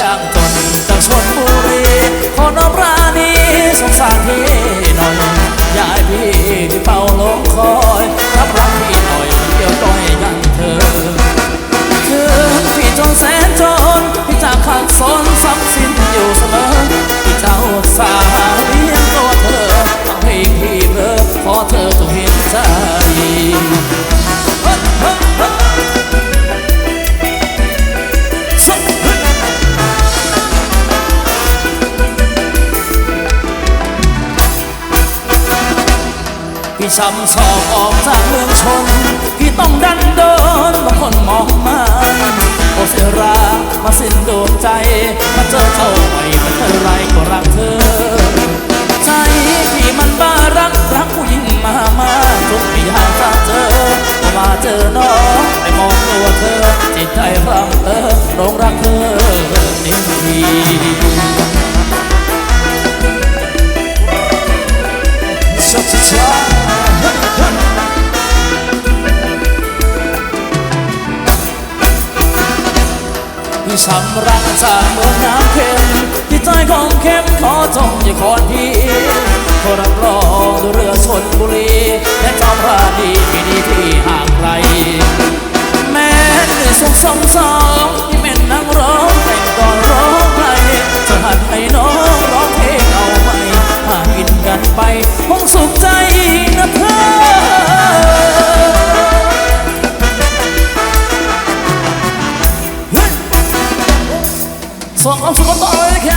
ยากตนจากชนบุรีขอน้องราณีสงสารพี่หน่อยยายพี่ที่เฝ้าลงคอยรับรักพี่หน่อยเดียวก้อยยังเธอคืนพี่จนแสน พี่ช้ำชอบออกจากเมืองชน พี่ต้องดันโดนบางคนมองมาโอเสรามาสิ้นดวงใจ มาเจอเจ้าใหม่มันเท่าไรก็รักเธอ ใจพี่มันบ้ารักรักผู้หญิงมามาจนพี่อยากจะเจอมาเจอน้องได้มองตัวเธอ จิตใจพร่ำเอองรักเธอเต็ม พี่ช้ำรักจากเมืองน้ำเค็มที่ใจของเข้มขอจงอย่าคอนพี่ขอรับรองด้วยเรือชนบุรี และจอมราดีไม่ดีที่ห่างไกล แม้เหนื่อยสุขสมสองที่เป็นนักร้องแต่งก่อนร้องไห้จะหัดให้น้องร้องเพลงเอาไหมหากินกันไปคงสุขใจ صرفت عليك